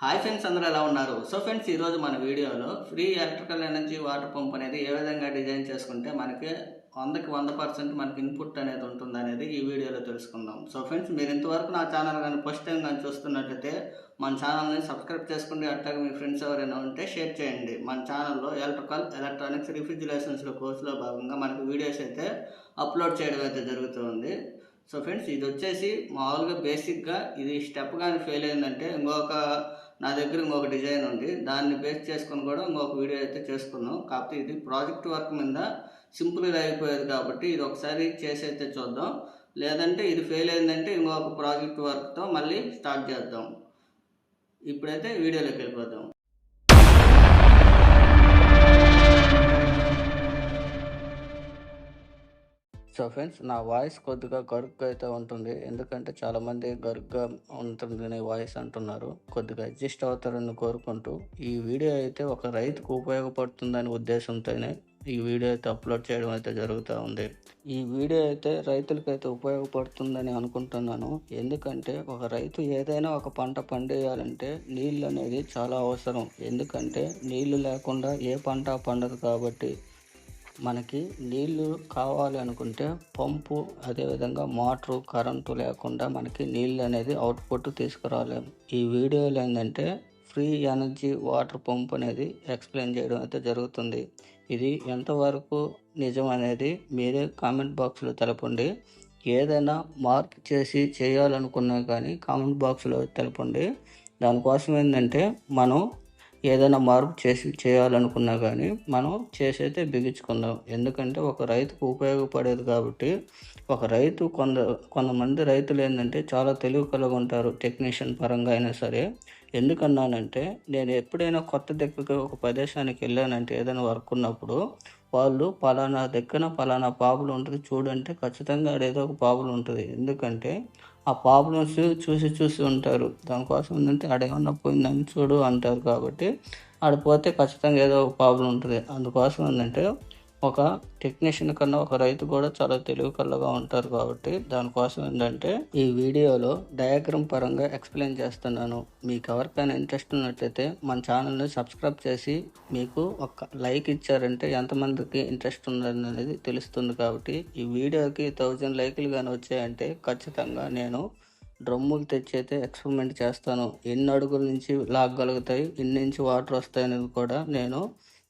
Hi friends అందరూ ఎలా ఉన్నారు? సో ఫ్రెండ్స్ ఈరోజు మన వీడియోలో free electrical energy water pump అనేది ఏ విధంగా డిజైన్ చేసుకుంటే మనకి వందకి వంద పర్సెంట్ మనకి ఇన్పుట్ అనేది ఉంటుంది అనేది ఈ వీడియోలో తెలుసుకుందాం. సో ఫ్రెండ్స్ మీరు ఇంతవరకు నా ఛానల్ కానీ ఫస్ట్ టైం కానీ చూస్తున్నట్లయితే మన ఛానల్ని సబ్స్క్రైబ్ చేసుకుంటే అట్లాగే మీ ఫ్రెండ్స్ ఎవరైనా ఉంటే షేర్ చేయండి. మన ఛానల్లో ఎలక్ట్రికల్ ఎలక్ట్రానిక్స్ రిఫ్రిజిరేషన్స్లో కోర్సులో భాగంగా మనకి వీడియోస్ అయితే అప్లోడ్ చేయడం అయితే జరుగుతుంది. సో ఫ్రెండ్స్ ఇది వచ్చేసి మామూలుగా బేసిక్గా ఇది స్టెప్ కానీ ఫెయిల్ అయిందంటే ఇంకొక నా దగ్గర ఇంకొక డిజైన్ ఉంది. దాన్ని బేస్ చేసుకొని కూడా ఇంకొక వీడియో అయితే చేసుకున్నాం కాకపోతే ఇది ప్రాజెక్ట్ వర్క్ మీద సింపుల్గా అయిపోయేది కాబట్టి ఇది ఒకసారి చేసి అయితే చూద్దాం. లేదంటే ఇది ఫెయిల్ అయిందంటే ఇంకొక ప్రాజెక్ట్ వర్క్తో మళ్ళీ స్టార్ట్ చేద్దాం. ఇప్పుడైతే వీడియోలోకి వెళ్ళిపోదాం. సో ఫ్రెండ్స్ నా వాయిస్ కొద్దిగా గరుగ్గా అయితే ఉంటుంది. ఎందుకంటే చాలామంది గరుగ్గా ఉంటుంది వాయిస్ అంటున్నారు. కొద్దిగా అడ్జస్ట్ అవుతారని కోరుకుంటూ ఈ వీడియో అయితే ఒక రైతుకు ఉపయోగపడుతుందనే ఉద్దేశంతోనే ఈ వీడియో అయితే అప్లోడ్ చేయడం అయితే జరుగుతూ ఉంది. ఈ వీడియో అయితే రైతులకైతే ఉపయోగపడుతుందని అనుకుంటున్నాను. ఎందుకంటే ఒక రైతు ఏదైనా ఒక పంట పండేయాలంటే నీళ్ళు అనేది చాలా అవసరం. ఎందుకంటే నీళ్ళు లేకుండా ఏ పంట పండదు కాబట్టి మనకి నీళ్ళు కావాలి అనుకుంటే పంపు అదేవిధంగా మోటారు కరెంటు లేకుండా మనకి నీళ్ళు అనేది అవుట్పుట్ తీసుకురాలేము ఈ వీడియోలో ఏంటంటే ఫ్రీ ఎనర్జీ వాటర్ పంప్ అనేది ఎక్స్ప్లెయిన్ చేయడం అయితే జరుగుతుంది. ఇది ఎంతవరకు నిజం అనేది మీరే కామెంట్ బాక్స్లో తెలపండి. ఏదైనా మార్క్ చేసి చేయాలనుకున్నా కానీ కామెంట్ బాక్స్లో తెలపండి. దానికోసం ఏంటంటే మనం ఏదైనా మార్పు చేసి చేయాలనుకున్నా కానీ మనం చేసైతే బిగించుకుందాం. ఎందుకంటే ఒక రైతుకు ఉపయోగపడేది కాబట్టి ఒక రైతు కొంద కొంతమంది రైతులు ఏంటంటే చాలా తెలివి కలిగి ఉంటారు టెక్నీషియన్ పరంగా అయినా సరే. ఎందుకన్నానంటే నేను ఎప్పుడైనా కొత్త దగ్గరికి ఒక ప్రదేశానికి వెళ్ళానంటే ఏదైనా వర్క్ ఉన్నప్పుడు వాళ్ళు పలానా దగ్గర పలానా పాపులు ఉంటుంది. చూడంటే ఖచ్చితంగా ఏదో ఒక పాపులు ఉంటుంది. ఎందుకంటే ఆ ప్రాబ్లమ్స్ చూసి చూసి ఉంటారు. దానికోసం ఏంటంటే ఆడేమన్నా పోయిందని చూడు అంటారు కాబట్టి ఆడ పోతే ఖచ్చితంగా ఏదో ఒక ప్రాబ్లం ఉంటుంది. అందుకోసం ఏంటంటే ఒక టెక్నీషియన్ కన్నా ఒక రైతు కూడా చాలా తెలివి కళ్ళగా ఉంటారు కాబట్టి దానికోసం ఏంటంటే ఈ వీడియోలో డయాగ్రామ్ పరంగా ఎక్స్ప్లెయిన్ చేస్తున్నాను. మీకు ఎవరికైనా ఇంట్రెస్ట్ ఉన్నట్లయితే మన ఛానల్ని సబ్స్క్రైబ్ చేసి మీకు ఒక లైక్ ఇచ్చారంటే ఎంతమందికి ఇంట్రెస్ట్ ఉందనేది తెలుస్తుంది కాబట్టి ఈ వీడియోకి థౌజండ్ లైకులు కానీ వచ్చాయంటే ఖచ్చితంగా నేను డ్రమ్ములు తెచ్చి అయితే ఎక్స్పెరిమెంట్ చేస్తాను. ఎన్ని అడుగుల నుంచి లాగగలుగుతాయి ఎన్ని నుంచి వాటర్ వస్తాయనేది కూడా నేను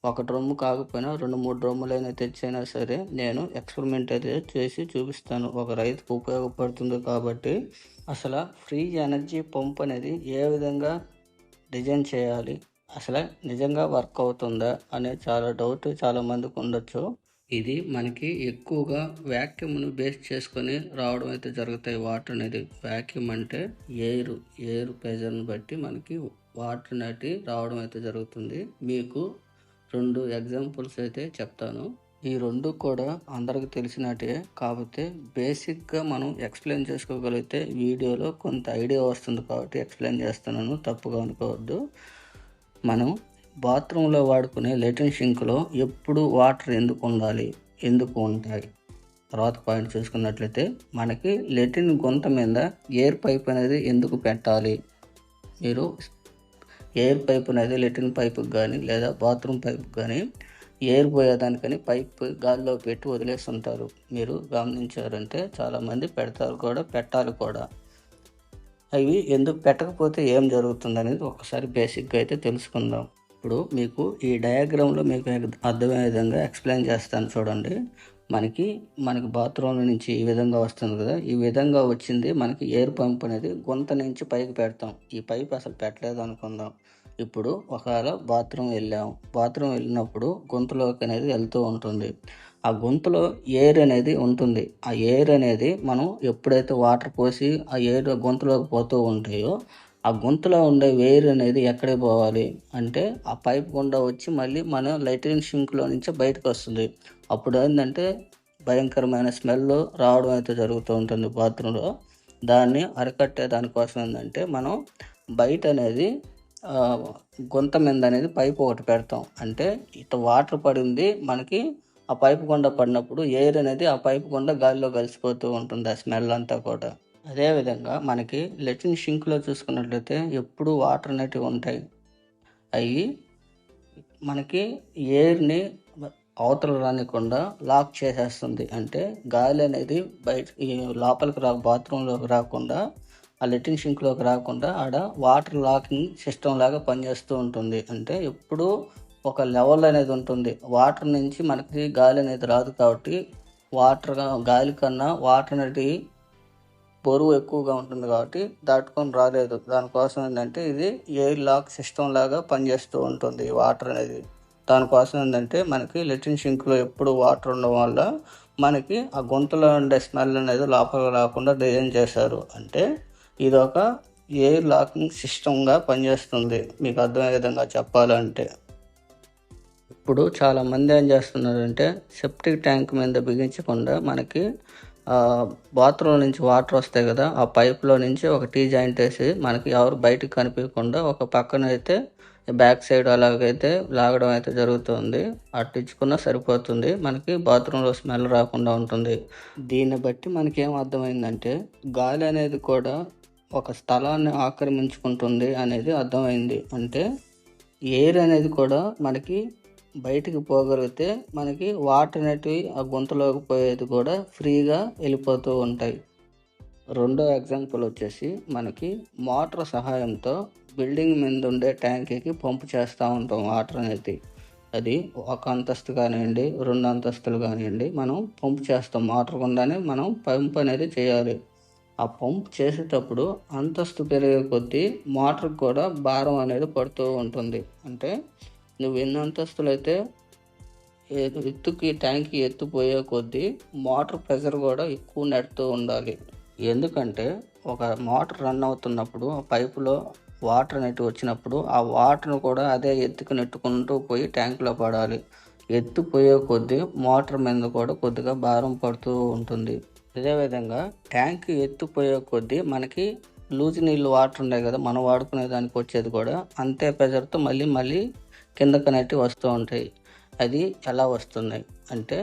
ఒక డ్రమ్ము కాకపోయినా రెండు మూడు డ్రమ్ములైనా తెచ్చైనా సరే నేను ఎక్స్పెరిమెంట్ అయితే చేసి చూపిస్తాను. ఒక రైతుకు ఉపయోగపడుతుంది కాబట్టి అసలు ఫ్రీ ఎనర్జీ పంప్ అనేది ఏ విధంగా డిజైన్ చేయాలి అసలు నిజంగా వర్క్ అవుతుందా అనే చాలా డౌట్ చాలామందికి ఉండొచ్చు. ఇది మనకి ఎక్కువగా వ్యాక్యూమ్ను బేస్ చేసుకొని రావడం అయితే జరుగుతాయి. వాటర్ అనేది వ్యాక్యూమ్ అంటే ఎయిర్ ఎయిర్ ప్రెజర్ని బట్టి మనకి వాటర్ అనేది రావడం అయితే జరుగుతుంది. మీకు రెండు ఎగ్జాంపుల్స్ అయితే చెప్తాను. ఈ రెండు కూడా అందరికి తెలిసినట్టే. కాకపోతే బేసిక్గా మనం ఎక్స్ప్లెయిన్ చేసుకోగలిగితే వీడియోలో కొంత ఐడియా వస్తుంది కాబట్టి ఎక్స్ప్లెయిన్ చేస్తున్నాను. తప్పుగా అనుకోవద్దు. మనం బాత్రూంలో వాడుకునే లెటిన్ షింక్లో ఎప్పుడు వాటర్ ఎందుకు ఉండాలి? ఎందుకు ఉంటాయి? తర్వాత పాయింట్ చూసుకున్నట్లయితే మనకి లెటిన్ గుంత మీద ఎయిర్ పైప్ అనేది ఎందుకు పెట్టాలి? మీరు ఎయిర్ పైప్ అనేది లెట్రిన్ పైప్కి కానీ లేదా బాత్రూమ్ పైప్కి కానీ ఎయిర్ పోయేదానికని పైప్ గాల్లో పెట్టి వదిలేస్తుంటారు. మీరు గమనించారంటే చాలామంది పెడతారు కూడా పెట్టాలి కూడా. అవి ఎందుకు పెట్టకపోతే ఏం జరుగుతుంది అనేది ఒకసారి బేసిక్గా అయితే తెలుసుకుందాం. ఇప్పుడు మీకు ఈ డయాగ్రామ్లో మీకు అర్థమయ్యే విధంగా ఎక్స్ప్లెయిన్ చేస్తాను చూడండి. మనకి మనకి బాత్రూమ్ నుంచి ఈ విధంగా వస్తుంది కదా. ఈ విధంగా వచ్చింది మనకి ఎయిర్ పంప్ అనేది గుంత నుంచి పైకి పెడతాం. ఈ పైప్ అసలు పెట్టలేదు అనుకుందాం. ఇప్పుడు ఒకవేళ బాత్రూమ్ వెళ్ళాం. బాత్రూమ్ వెళ్ళినప్పుడు గొంతులోకి అనేది వెళ్తూ ఉంటుంది. ఆ గొంతులో ఎయిర్ అనేది ఉంటుంది. ఆ ఎయిర్ అనేది మనం ఎప్పుడైతే వాటర్ పోసి ఆ ఎయిర్ గొంతులోకి పోతూ ఉంటాయో ఆ గొంతులో ఉండే వేర్ అనేది ఎక్కడికి పోవాలి అంటే ఆ పైప్ గుండా వచ్చి మళ్ళీ మన లైటింగ్ షింక్లో నుంచి బయటకు వస్తుంది. అప్పుడు ఏంటంటే భయంకరమైన స్మెల్ రావడం అయితే జరుగుతూ ఉంటుంది బాత్రూంలో. దాన్ని అరికట్టే దానికోసం ఏంటంటే మనం బయట అనేది గుంత మీద అనేది పైప్ ఒకటి పెడతాం. అంటే ఇట వాటర్ పడింది మనకి ఆ పైపు గుండా పడినప్పుడు ఎయిర్ అనేది ఆ పైపు గుండా గాలిలో కలిసిపోతూ ఉంటుంది ఆ స్మెల్ అంతా కూడా. అదేవిధంగా మనకి లెట్రిన్ షింక్లో చూసుకున్నట్లయితే ఎప్పుడూ వాటర్ అనేటివి ఉంటాయి. అవి మనకి ఎయిర్ని అవతల రానికుండా లాక్ చేసేస్తుంది. అంటే గాలి అనేది బయట ఈ లోపలికి రా బాత్రూంలోకి రాకుండా ఆ లెట్రిన్ షింక్లోకి రాకుండా ఆడ వాటర్ లాకింగ్ సిస్టమ్ లాగా పనిచేస్తూ ఉంటుంది. అంటే ఎప్పుడూ ఒక లెవెల్ అనేది ఉంటుంది. వాటర్ నుంచి మనకి గాలి అనేది రాదు కాబట్టి వాటర్ గాలి కన్నా వాటర్ అనేది బరువు ఎక్కువగా ఉంటుంది కాబట్టి దాటుకొని రాలేదు. దానికోసం ఏంటంటే ఇది ఎయిర్ లాక్ సిస్టమ్ లాగా పనిచేస్తూ ఉంటుంది వాటర్ అనేది. దానికోసం ఏంటంటే మనకి లెట్రిన్ షింక్లో ఎప్పుడు వాటర్ ఉండడం వల్ల మనకి ఆ గొంతులో ఉండే స్మెల్ అనేది లోపలికి రాకుండా డిజైన్ చేశారు. అంటే ఇది ఒక ఎయిర్ లాకింగ్ సిస్టమ్గా పనిచేస్తుంది. మీకు అర్థమయ్యే విధంగా చెప్పాలంటే. ఇప్పుడు చాలామంది ఏం చేస్తున్నారంటే సెప్టిక్ ట్యాంక్ మీద బిగించకుండా మనకి బాత్రూమ్ నుంచి వాటర్ వస్తాయి కదా ఆ పైప్లో నుంచి ఒక టీ జాయింట్ వేసి మనకి ఎవరు బయటకు కనిపించకుండా ఒక పక్కన అయితే బ్యాక్ సైడ్ అలాగైతే లాగడం అయితే జరుగుతుంది. అట్టించుకున్నా సరిపోతుంది. మనకి బాత్రూంలో స్మెల్ రాకుండా ఉంటుంది. దీన్ని బట్టి మనకి ఏం అర్థమైందంటే గాలి అనేది కూడా ఒక స్థలాన్ని ఆక్రమించుకుంటుంది అనేది అర్థమైంది. అంటే ఎయిర్ అనేది కూడా మనకి బయటికి పోగలిగితే మనకి వాటర్ అనేటివి ఆ గుంతలోకి పోయేది కూడా ఫ్రీగా వెళ్ళిపోతూ ఉంటాయి. రెండో ఎగ్జాంపుల్ వచ్చేసి మనకి మోటార్ సహాయంతో బిల్డింగ్ మీద ఉండే ట్యాంకీకి పంపు చేస్తూ ఉంటాం వాటర్ అనేది. అది ఒక అంతస్తు కానివ్వండి రెండు అంతస్తులు కానివ్వండి మనం పంపు చేస్తాం. మోటార్ గుండానే మనం పంప్ అనేది చేయాలి. ఆ పంప్ చేసేటప్పుడు అంతస్తు పెరిగే కొద్దీ మోటార్కి కూడా భారం అనేది పడుతూ ఉంటుంది. అంటే నువ్వు ఎన్ని అంతస్తులు అయితే ఎత్తుకి ట్యాంక్కి ఎత్తుపోయే కొద్దీ మోటార్ ప్రెషర్ కూడా ఎక్కువ నెడుతూ ఉండాలి. ఎందుకంటే ఒక మోటార్ రన్ అవుతున్నప్పుడు ఆ పైపులో వాటర్ అనేటివి వచ్చినప్పుడు ఆ వాటర్ను కూడా అదే ఎత్తుకు నెట్టుకుంటూ పోయి ట్యాంకులో పడాలి. ఎత్తు పోయే కొద్దీ మోటార్ మీద కూడా కొద్దిగా భారం పడుతూ ఉంటుంది. అదేవిధంగా ట్యాంక్ ఎత్తుపోయే కొద్దీ మనకి లూజ్ నీళ్ళు వాటర్ ఉన్నాయి కదా మనం వాడుకునే దానికి వచ్చేది కూడా అంతే ప్రెషర్తో మళ్ళీ మళ్ళీ కిందకు అనేటివి వస్తూ ఉంటాయి. అది ఎలా వస్తుంది అంటే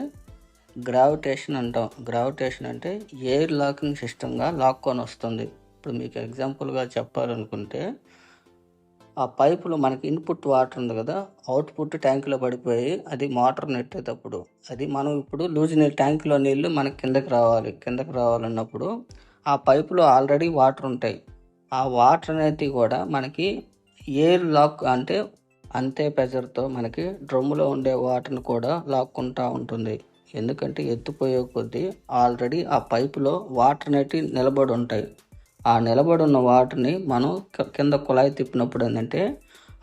గ్రావిటేషన్ అంటాం. గ్రావిటేషన్ అంటే ఎయిర్ లాకింగ్ సిస్టమ్గా లాక్కొని వస్తుంది. ఇప్పుడు మీకు ఎగ్జాంపుల్గా చెప్పాలనుకుంటే ఆ పైపులో మనకి ఇన్పుట్ వాటర్ ఉంది కదా అవుట్పుట్ ట్యాంకులో పడిపోయి అది మోటార్ నెట్టేటప్పుడు అది మనం ఇప్పుడు లూజ్ నీళ్ళు ట్యాంకులో నీళ్ళు మనకి కిందకి రావాలి. కిందకి రావాలన్నప్పుడు ఆ పైపులో ఆల్రెడీ వాటర్ ఉంటాయి. ఆ వాటర్ అనేది కూడా మనకి ఎయిర్ లాక్ అంటే అంతే ప్రెజర్తో మనకి డ్రమ్ములో ఉండే వాటర్ని కూడా లాక్కుంటూ ఉంటుంది. ఎందుకంటే ఎత్తుపోయే కొద్దీ ఆల్రెడీ ఆ పైపులో వాటర్ అనేవి నిలబడి ఉంటాయి. ఆ నిలబడి ఉన్న వాటర్ని మనం కింద కుళాయి తిప్పినప్పుడు ఏంటంటే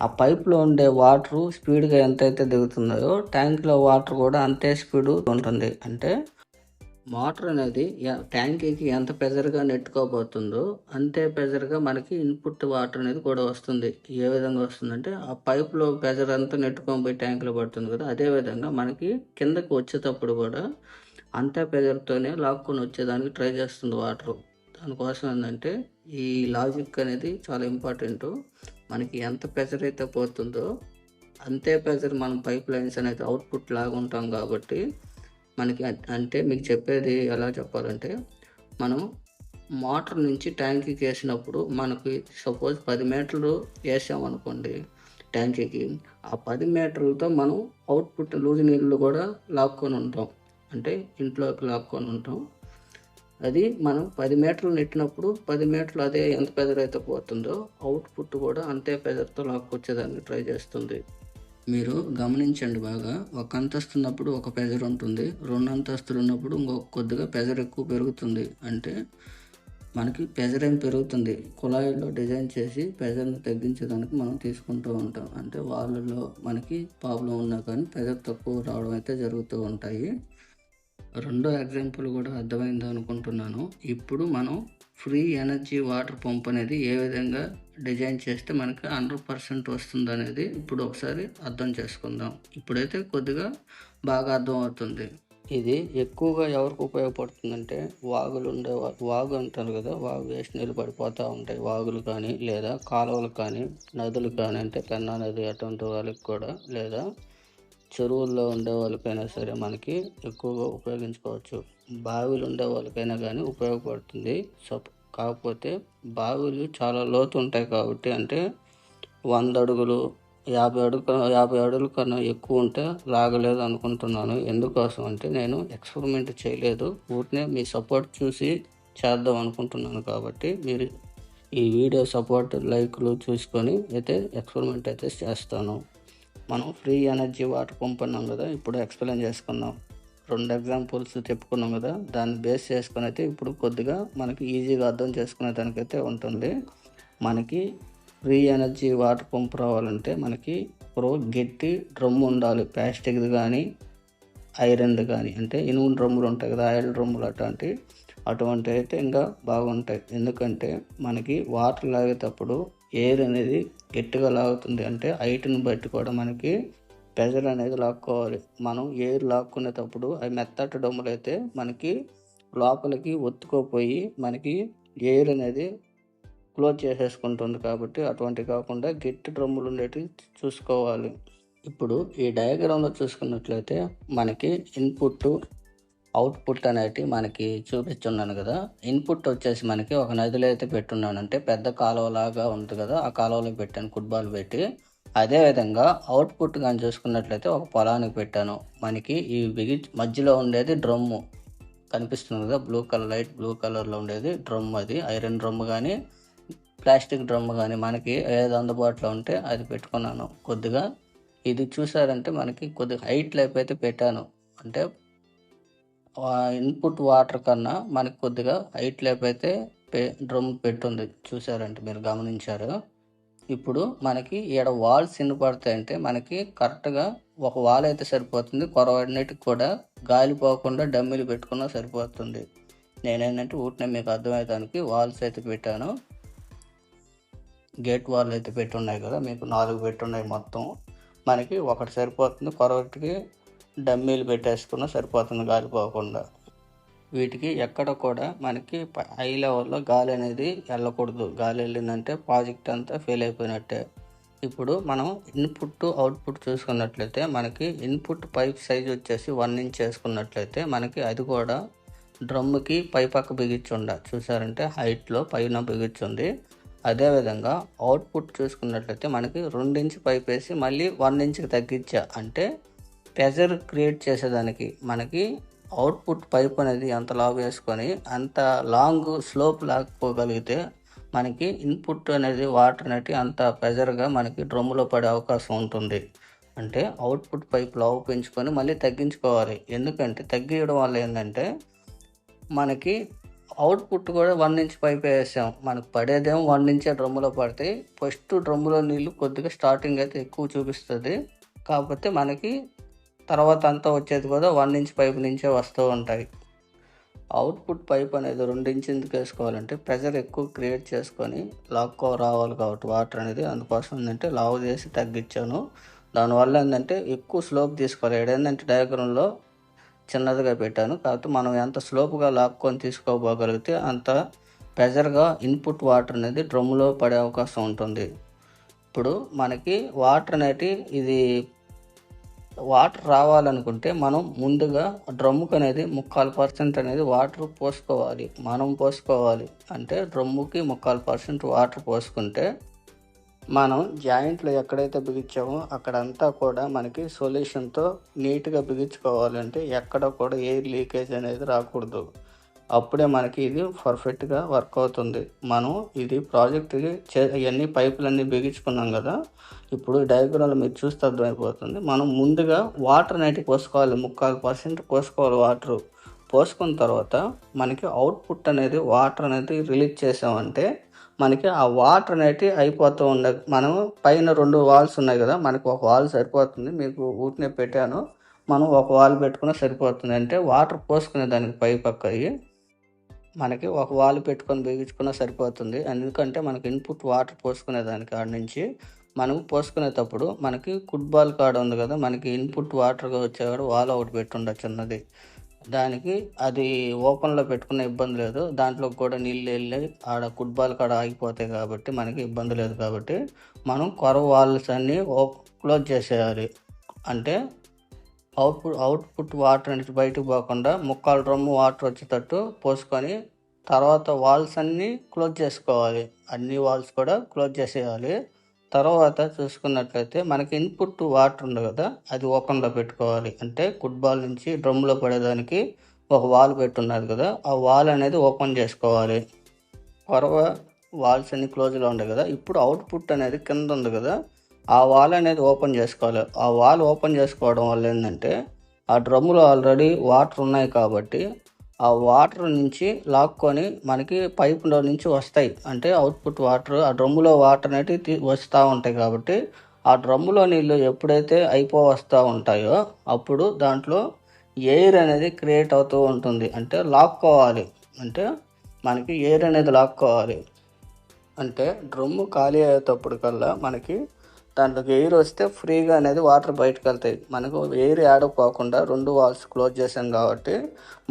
ఆ పైప్లో ఉండే వాటర్ స్పీడ్గా ఎంతైతే దిగుతుందో ట్యాంక్లో వాటర్ కూడా అంతే స్పీడ్ ఉంటుంది. అంటే మోటార్ అనేది ట్యాంకీకి ఎంత ప్రెజర్గా నెట్టుకోబోతుందో అంతే ప్రెజర్గా మనకి ఇన్పుట్ వాటర్ అనేది కూడా వస్తుంది. ఏ విధంగా వస్తుందంటే ఆ పైప్లో ప్రెజర్ అంతా నెట్టుకొని పోయి ట్యాంకులో పడుతుంది కదా అదే విధంగా మనకి కిందకి వచ్చేటప్పుడు కూడా అంతే ప్రెజర్తోనే లాక్కొని వచ్చేదానికి ట్రై చేస్తుంది వాటర్. దానికోసం ఏంటంటే ఈ లాజిక్ అనేది చాలా ఇంపార్టెంట్. మనకి ఎంత ప్రెషర్ అయితే పోతుందో అంతే ప్రెజర్ మనం పైప్ లైన్స్ అనేది అవుట్పుట్ లాగా ఉంటాం కాబట్టి మనకి అంటే మీకు చెప్పేది ఎలా చెప్పాలంటే మనం మోటార్ నుంచి ట్యాంకీకి వేసినప్పుడు మనకి సపోజ్ పది మీటర్లు వేసామనుకోండి ట్యాంకీకి ఆ పది మీటర్లతో మనం అవుట్పుట్ లూజ్ నీళ్ళు కూడా లాక్కొని ఉంటాం. అంటే ఇంట్లోకి లాక్కొని ఉంటాం. అది మనం పది మీటర్లు నెట్టినప్పుడు పది మీటర్లు అదే ఎంత పెదర్ అయితే పోతుందో అవుట్పుట్ కూడా అంతే పెదర్తో లాక్కొచ్చేదాన్ని ట్రై చేస్తుంది. మీరు గమనించండి బాగా. ఒక అంతస్తు ఉన్నప్పుడు ఒక ప్రెజర్ ఉంటుంది. రెండు అంతస్తులు ఉన్నప్పుడు ఇంకొక కొద్దిగా ప్రెజర్ ఎక్కువ పెరుగుతుంది. అంటే మనకి ప్రెజర్ ఏం పెరుగుతుంది? కుళాయిలో డిజైన్ చేసి ప్రెజర్ని తగ్గించేదానికి మనం తీసుకుంటూ ఉంటాం. అంటే వాళ్ళలో మనకి ప్రాబ్లం ఉన్నా కానీ ప్రెజర్ తక్కువ రావడం అయితే జరుగుతూ ఉంటాయి. రెండో ఎగ్జాంపుల్ కూడా అర్థమైంది అనుకుంటున్నాను. ఇప్పుడు మనం ఫ్రీ ఎనర్జీ వాటర్ పంప్ అనేది ఏ విధంగా డిజైన్ చేస్తే మనకి హండ్రెడ్ పర్సెంట్ వస్తుంది అనేది ఇప్పుడు ఒకసారి అర్థం చేసుకుందాం. ఇప్పుడైతే కొద్దిగా బాగా అర్థం అవుతుంది. ఇది ఎక్కువగా ఎవరికి ఉపయోగపడుతుందంటే వాగులు ఉండే వాగు అంటారు కదా వాగు వేస్ట్ నీళ్ళు పడిపోతూ ఉంటాయి. వాగులు కానీ లేదా కాలువలు కానీ నదులు కానీ అంటే పెన్నా నది అటువంటి వాళ్ళకి కూడా లేదా చెరువుల్లో ఉండే వాళ్ళకైనా సరే మనకి ఎక్కువగా ఉపయోగించుకోవచ్చు. బావిలు ఉండే వాళ్ళకైనా కానీ ఉపయోగపడుతుంది. సో కాకపోతే బావిలు చాలా లోతు ఉంటాయి కాబట్టి అంటే వంద అడుగులు యాభై అడుగు యాభై అడుగుల కన్నా ఎక్కువ ఉంటే లాగలేదు అనుకుంటున్నాను. ఎందుకోసం అంటే నేను ఎక్స్పెరిమెంట్ చేయలేదు. ఊరినే మీ సపోర్ట్ చూసి చేద్దాం అనుకుంటున్నాను కాబట్టి మీరు ఈ వీడియో సపోర్ట్ లైక్లు చూసుకొని అయితే ఎక్స్పెరిమెంట్ అయితే చేస్తాను. మనం ఫ్రీ ఎనర్జీ వాటర్ పంప్ అన్నాం కదా ఇప్పుడు ఎక్స్ప్లెయిన్ చేసుకుందాం. రెండు ఎగ్జాంపుల్స్ చెప్పుకున్నాం కదా దాన్ని బేస్ చేసుకుని అయితే ఇప్పుడు కొద్దిగా మనకి ఈజీగా అర్థం చేసుకునే దానికైతే ఉంటుంది. మనకి ఫ్రీ ఎనర్జీ వాటర్ పంప్ రావాలంటే మనకి ప్రో గట్టి డ్రమ్ ఉండాలి. ప్లాస్టిక్ది కానీ ఐరన్ది కానీ అంటే ఇనుము డ్రమ్ములు ఉంటాయి కదా ఆయిల్ డ్రమ్ములు అట్లాంటి అటువంటి అయితే ఇంకా బాగుంటాయి. ఎందుకంటే మనకి వాటర్ లాగేటప్పుడు ఎయిర్ అనేది గట్టిగా లాగుతుంది. అంటే హైట్ని బట్టి కూడా మనకి ప్రెజర్ అనేది లాక్కోవాలి. మనం ఎయిర్ లాక్కునేటప్పుడు అవి మెత్తటి డొమ్ములు అయితే మనకి లోపలికి ఒత్తుకోపోయి మనకి ఎయిర్ అనేది క్లోజ్ చేసేసుకుంటుంది కాబట్టి అటువంటి కాకుండా గట్టి డ్రమ్ములు ఉండేటివి చూసుకోవాలి. ఇప్పుడు ఈ డయాగ్రామ్లో చూసుకున్నట్లయితే మనకి ఇన్పుట్ అవుట్పుట్ అనేటి మనకి చూపిస్తున్నాను కదా. ఇన్పుట్ వచ్చేసి మనకి ఒక నదిలో అయితే పెట్టున్నాను అంటే పెద్ద కాలువలాగా ఉంది కదా. ఆ కాలువలో పెట్టాను ఫుట్బాల్ పెట్టి. అదేవిధంగా అవుట్పుట్ కానీ చూసుకున్నట్లయితే ఒక పొలానికి పెట్టాను. మనకి ఈ బిగి మధ్యలో ఉండేది డ్రమ్ము కనిపిస్తుంది కదా బ్లూ కలర్ లైట్ బ్లూ కలర్లో ఉండేది డ్రమ్ అది. ఐరన్ డ్రమ్ కానీ ప్లాస్టిక్ డ్రమ్ కానీ మనకి ఏది అందుబాటులో ఉంటే అది పెట్టుకున్నాను. కొద్దిగా ఇది చూసారంటే మనకి కొద్దిగా హైట్ లైఫ్ అయితే పెట్టాను. అంటే ఇన్పుట్ వాటర్ కన్నా మనకి కొద్దిగా హైట్ లైఫ్ అయితే పే డ్రమ్ పెట్టుంది. చూసారంటే మీరు గమనించారు. ఇప్పుడు మనకి ఈడ వాల్స్ ఎన్ని పడతాయంటే మనకి కరెక్ట్గా ఒక వాల్ అయితే సరిపోతుంది. కొరవన్నిటికి కూడా గాలి పోకుండా డమ్మీలు పెట్టుకున్నా సరిపోతుంది. నేనేంటంటే ఊటినే మీకు అర్థమయ్యేదానికి వాల్స్ అయితే పెట్టాను. గేట్ వాల్ అయితే పెట్టున్నాయి కదా మీకు నాలుగు పెట్టున్నాయి మొత్తం. మనకి ఒకటి సరిపోతుంది. కొరవటికి డమ్మీలు పెట్టేసుకున్నా సరిపోతుంది గాలి పోకుండా. వీటికి ఎక్కడ కూడా మనకి హై లెవెల్లో గాలి అనేది వెళ్ళకూడదు. గాలి వెళ్ళిందంటే ప్రాజెక్ట్ అంతా ఫెయిల్ అయిపోయినట్టే. ఇప్పుడు మనం ఇన్పుట్ అవుట్పుట్ చూసుకున్నట్లయితే మనకి ఇన్పుట్ పైప్ సైజ్ వచ్చేసి వన్ ఇంచ్ చేసుకున్నట్లయితే మనకి అది కూడా డ్రమ్కి పై పక్క బిగించుండ చూసారంటే హైట్లో పైన బిగించుంది. అదేవిధంగా అవుట్పుట్ చూసుకున్నట్లయితే మనకి రెండించి పైప్ వేసి మళ్ళీ వన్ ఇంచ్కి తగ్గించా. అంటే ప్రెజర్ క్రియేట్ చేసేదానికి మనకి అవుట్పుట్ పైప్ అనేది ఎంత లావ్ వేసుకొని అంత లాంగ్ స్లోప్ లాక్కోగలిగితే మనకి ఇన్పుట్ అనేది వాటర్ అనేది అంత ప్రెజర్గా మనకి డ్రమ్ములో పడే అవకాశం ఉంటుంది. అంటే అవుట్పుట్ పైప్ లావు పెంచుకొని మళ్ళీ తగ్గించుకోవాలి. ఎందుకంటే తగ్గియడం వల్ల ఏంటంటే మనకి అవుట్పుట్ కూడా వన్ ఇంచ్ పైప్ వేసాం. మనకు పడేదేమో వన్ ఇంచే డ్రమ్ములో పడతాయి ఫస్ట్ డ్రమ్ములో నీళ్ళు కొద్దిగా స్టార్టింగ్ అయితే ఎక్కువ చూపిస్తుంది. కాకపోతే మనకి తర్వాత అంతా వచ్చేది కూడా వన్ ఇంచ్ పైప్ నుంచే వస్తూ ఉంటాయి. అవుట్పుట్ పైప్ అనేది రెండు వేసుకోవాలంటే ప్రెజర్ ఎక్కువ క్రియేట్ చేసుకొని లాక్కో రావాలి కాబట్టి వాటర్ అనేది. అందుకోసం ఏంటంటే లావు చేసి తగ్గించాను. దానివల్ల ఏంటంటే ఎక్కువ స్లోప్ తీసుకోవాలి. ఏంటంటే డయాగ్రామ్లో చిన్నదిగా పెట్టాను. కాబట్టి మనం ఎంత స్లోప్గా లాక్కొని తీసుకోబోగలిగితే అంత ప్రెషర్గా ఇన్పుట్ వాటర్ అనేది డ్రమ్ములో పడే అవకాశం ఉంటుంది. ఇప్పుడు మనకి వాటర్ అనేది ఇది వాటర్ రావాలనుకుంటే మనం ముందుగా డ్రమ్ముకు అనేది ముక్కాలు పర్సెంట్ అనేది వాటర్ పోసుకోవాలి. మనం పోసుకోవాలి. అంటే డ్రమ్ముకి ముక్కాలు పర్సెంట్ వాటర్ పోసుకుంటే మనం జాయింట్లో ఎక్కడైతే బిగించామో అక్కడంతా కూడా మనకి సొల్యూషన్తో నీట్గా బిగించుకోవాలంటే ఎక్కడ కూడా ఎయిర్ లీకేజ్ అనేది రాకూడదు. అప్పుడే మనకి ఇది పర్ఫెక్ట్గా వర్క్ అవుతుంది. మనం ఇది ప్రాజెక్ట్కి చే ఇవన్నీ పైపులన్నీ బిగించుకున్నాం కదా ఇప్పుడు డయాగ్రామ్లో మీరు చూస్తే అర్థమైపోతుంది. మనం ముందుగా వాటర్ అనేది పోసుకోవాలి ముక్కాలు పర్సెంట్ పోసుకోవాలి వాటర్ పోసుకున్న తర్వాత మనకి అవుట్పుట్ అనేది వాటర్ అనేది రిలీజ్ చేసామంటే మనకి ఆ వాటర్ అనేది అయిపోతూ ఉండే మనం పైన రెండు వాల్స్ ఉన్నాయి కదా మనకి ఒక వాల్ సరిపోతుంది. మీకు ఊటినే పెట్టాను. మనం ఒక వాల్ పెట్టుకున్న సరిపోతుంది. అంటే వాటర్ పోసుకునే దానికి పై పక్క అయ్యి మనకి ఒక వాల్ పెట్టుకొని బిగించుకున్నా సరిపోతుంది. ఎందుకంటే మనకి ఇన్పుట్ వాటర్ పోసుకునే దానికి ఆడ నుంచి మనం పోసుకునేటప్పుడు మనకి ఫుట్బాల్ కాడ ఉంది కదా మనకి ఇన్పుట్ వాటర్గా వచ్చేవాడు వాల్ ఒకటి పెట్టుండ చిన్నది దానికి అది ఓపెన్లో పెట్టుకునే ఇబ్బంది లేదు. దాంట్లో కూడా నీళ్ళు వెళ్ళి ఆడ ఫుట్బాల్ కాడ ఆగిపోతాయి కాబట్టి మనకి ఇబ్బంది లేదు కాబట్టి మనం కొర వాల్స్ అన్నీ క్లోజ్ చేసేయాలి. అంటే అవుట్పుట్ అవుట్పుట్ వాటర్ అనేది బయటకు పోకుండా ముక్కాలు డ్రమ్ము వాటర్ వచ్చేటట్టు పోసుకొని తర్వాత వాల్స్ అన్నీ క్లోజ్ చేసుకోవాలి. అన్ని వాల్స్ కూడా క్లోజ్ చేసేయాలి. తర్వాత చూసుకున్నట్లయితే మనకి ఇన్పుట్ వాటర్ ఉంది కదా అది ఓపెన్లో పెట్టుకోవాలి. అంటే ఫుట్బాల్ నుంచి డ్రమ్లో పడేదానికి ఒక వాల్ పెట్టున్నది కదా ఆ వాల్ అనేది ఓపెన్ చేసుకోవాలి. పొరవ వాల్స్ అన్ని క్లోజ్లో ఉండే కదా ఇప్పుడు అవుట్పుట్ అనేది కింద ఉంది కదా ఆ వాల్ అనేది ఓపెన్ చేసుకోవాలి. ఆ వాల్ ఓపెన్ చేసుకోవడం వల్ల ఏంటంటే ఆ డ్రమ్ములో ఆల్రెడీ వాటర్ ఉన్నాయి కాబట్టి ఆ వాటర్ నుంచి లాక్కొని మనకి పైపులో నుంచి వస్తాయి. అంటే అవుట్పుట్ వాటర్ ఆ డ్రమ్ములో వాటర్ అనేవి వస్తూ ఉంటాయి కాబట్టి ఆ డ్రమ్ములో నీళ్ళు ఎప్పుడైతే అయిపో వస్తూ ఉంటాయో అప్పుడు దాంట్లో ఎయిర్ అనేది క్రియేట్ అవుతూ ఉంటుంది. అంటే లాక్కోవాలి. అంటే మనకి ఎయిర్ అనేది లాక్కోవాలి. అంటే డ్రమ్ము ఖాళీ అయ్యేటప్పుడు కల్లా మనకి దాంట్లోకి ఎయిర్ వస్తే ఫ్రీగా అనేది వాటర్ బయటకు వెళ్తాయి మనకు ఎయిర్ ఆడకపోకుండా రెండు వాల్స్ క్లోజ్ చేసాం కాబట్టి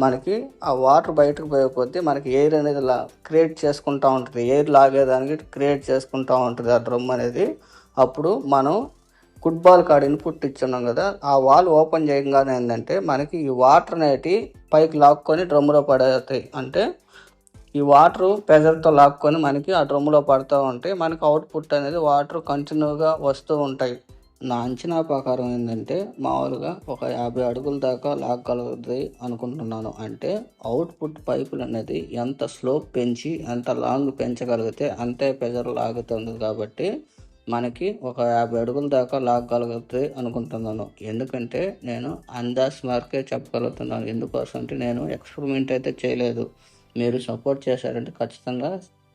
మనకి ఆ వాటర్ బయటకు పోయకపోతే మనకి ఎయిర్ అనేది లా క్రియేట్ చేసుకుంటూ ఉంటుంది. ఎయిర్ లాగేదానికి క్రియేట్ చేసుకుంటూ ఉంటుంది ఆ డ్రమ్ అనేది. అప్పుడు మనం ఫుట్బాల్ కాడ ఇన్పుట్ ఇచ్చున్నాం కదా ఆ వాల్ ఓపెన్ చేయగానే ఏంటంటే మనకి ఈ వాటర్ అనేటి పైకి లాక్కొని డ్రమ్ములో పడేస్తాయి. అంటే ఈ వాటర్ ప్రెజర్తో లాక్కొని మనకి ఆ డ్రమ్లో పడుతూ ఉంటాయి మనకి అవుట్పుట్ అనేది వాటర్ కంటిన్యూగా వస్తూ ఉంటాయి. నా అంచనా ప్రకారం ఏంటంటే మామూలుగా ఒక యాభై అడుగుల దాకా లాగలుగుతుంది అనుకుంటున్నాను. అంటే అవుట్పుట్ పైపులు అనేది ఎంత స్లోప్ పెంచి ఎంత లాంగ్ పెంచగలిగితే అంతే ప్రెజర్ లాగుతుంది కాబట్టి మనకి ఒక యాభై అడుగుల దాకా లాగగలుగుతుంది అనుకుంటున్నాను. ఎందుకంటే నేను అందాస్ మార్కే చెప్పగలుగుతున్నాను. ఎందుకోసం అంటే నేను ఎక్స్పెరిమెంట్ అయితే చేయలేదు. మీరు సపోర్ట్ చేశారంటే ఖచ్చితంగా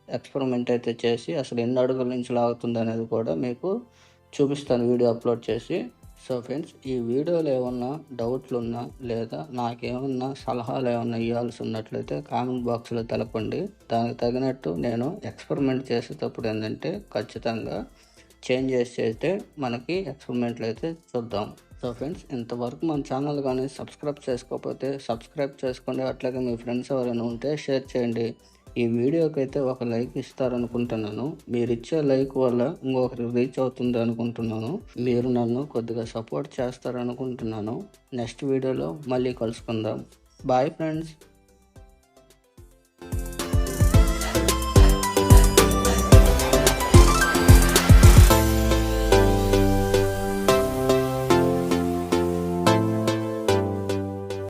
ఎక్స్పెరిమెంట్ అయితే చేసి అసలు ఎన్ని అడుగుల నుంచి లాగుతుంది అనేది కూడా మీకు చూపిస్తాను వీడియో అప్లోడ్ చేసి. సో ఫ్రెండ్స్ ఈ వీడియోలో ఏమన్నా డౌట్లు ఉన్నా లేదా నాకేమన్నా సలహాలు ఏమన్నా ఇవ్వాల్సి ఉన్నట్లయితే కామెంట్ బాక్స్లో తెలపండి. దానికి తగినట్టు నేను ఎక్స్పెరిమెంట్ చేసేటప్పుడు ఏంటంటే ఖచ్చితంగా చేంజ్ చేసి మనకి ఎక్స్పెరిమెంట్లు అయితే చూద్దాం. సో ఫ్రెండ్స్ ఇంతవరకు మన ఛానల్ కానీ సబ్స్క్రైబ్ చేసుకోకపోతే సబ్స్క్రైబ్ చేసుకోండి. అట్లాగే మీ ఫ్రెండ్స్ ఎవరైనా ఉంటే షేర్ చేయండి. ఈ వీడియోకి అయితే ఒక లైక్ ఇస్తారనుకుంటున్నాను. మీరు ఇచ్చే లైక్ వల్ల ఇంకొకరికి రీచ్ అవుతుంది అనుకుంటున్నాను. మీరు నన్ను కొద్దిగా సపోర్ట్ చేస్తారనుకుంటున్నాను. నెక్స్ట్ వీడియోలో మళ్ళీ కలుసుకుందాం. Bye friends